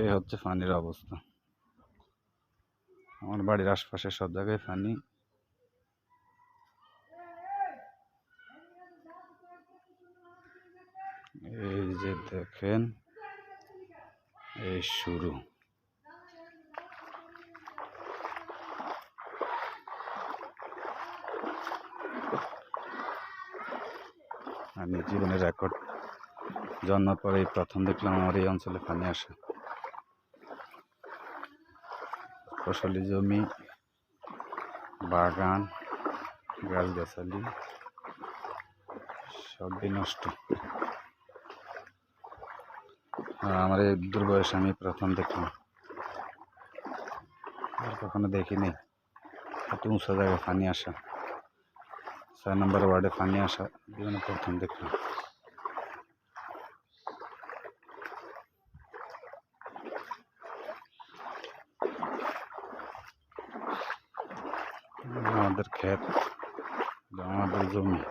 এই হচ্ছে পানির অবস্থা। আমার বাড়ির আশপাশে সব জায়গায় পানি এই যে দেখেন, এই শুরু। আমি জীবনের রেকর্ড জন্মের পরে প্রথম দেখলাম আমার এই অঞ্চলে পানি আসে। ফসলি জমি, বাগান, গাছগাছালি সব নষ্ট। আর আমার এই দুর্বয়সে আমি প্রথম দেখলাম। আর কখনো দেখিনি। এত উঁচু জায়গায় পানি আসা, ছয় নম্বর ওয়ার্ডে পানি আসা, জীবনে প্রথম দেখলাম। अंदर खेत गाँव ब्रिजों में